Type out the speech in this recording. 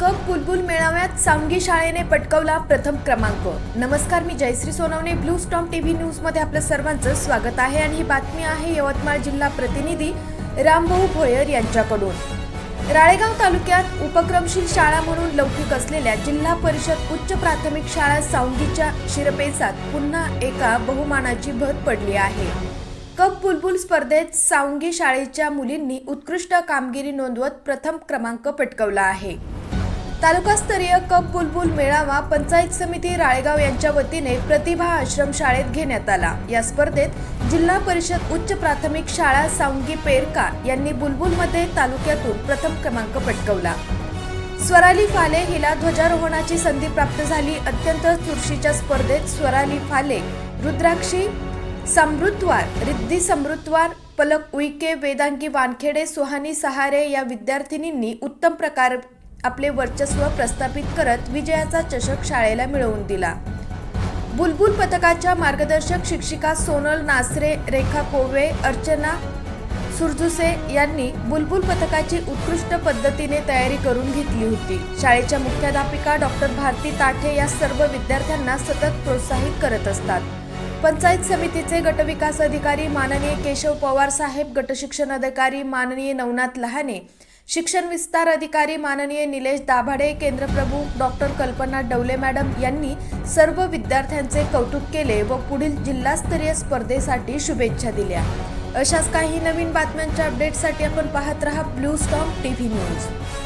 Cup बुलबुल मेळाव्यात सांगी शाळेने पटकवला प्रथम क्रमांक. नमस्कार मी Jayashree Sonawane blue storm TV न्यूजमध्ये आपलं सर्वांचं स्वागत आहे आणि ही बातमी आहे यवतमाळ जिल्हा प्रतिनिधी रामभाऊ भोयर यांच्याकडून. राळेगाव तालुक्यात उपक्रमशील शाळा म्हणून लौकिक असलेल्या जिल्हा परिषद उच्च प्राथमिक शाळा सावंगीच्या शिरपेसात पुन्हा एका बहुमानाची भर पडली आहे. कप बुलबुल स्पर्धेत सावंगी शाळेच्या मुलींनी उत्कृष्ट कामगिरी नोंदवत प्रथम क्रमांक पटकवला आहे. तालुकास्तरीय कप बुलबुल मेळावा पंचायत समिती राळेगाव यांच्या वतीने प्रतिभा आश्रम शाळेत घेण्यात आला. या स्पर्धेत जिल्हा परिषद उच्च प्राथमिक शाळा सावंगी पेरका यांनी बुलबुलमध्ये तालुक्यातून प्रथम क्रमांक पटकवला. स्वराली फाले हिला ध्वजारोहणाची संधी प्राप्त झाली. अत्यंत चुरशीच्या स्पर्धेत स्वराली फाले रुद्राक्षी समृद्धवार रिद्धी समृद्धवार पलक उईके वेदांगी वानखेडे सुहानी सहारे या विद्यार्थिनींनी उत्तम प्रकार आपले वर्चस्व प्रस्थापित करत विजयाचा चषक शाळेला मिळवून दिला. बुलबुल पथकाच्या मार्गदर्शक शिक्षिका सोनल नासरे रेखा कोवे अर्चना सुरजुसे यांनी बुलबुल पथकाची उत्कृष्ट पद्धतीने तयारी करून घेतली होती. शाळेच्या मुख्याध्यापिका डॉक्टर भारती ताठे या सर्व विद्यार्थ्यांना सतत प्रोत्साहित करत असतात. पंचायत समितीचे गटविकास अधिकारी माननीय केशव पवार साहेब गटशिक्षण अधिकारी माननीय नवनाथ लहाने शिक्षण विस्तार अधिकारी माननीय निलेश दाभाडे केंद्रप्रमुख डॉक्टर कल्पना डवले मॅडम यांनी सर्व विद्यार्थ्यांचे कौतुक केले व पुढील जिल्हास्तरीय स्पर्धेसाठी शुभेच्छा दिल्या. अशाच काही नवीन बातम्यांच्या अपडेटसाठी आपण पाहत रहा ब्लू स्टॉम टीव्ही न्यूज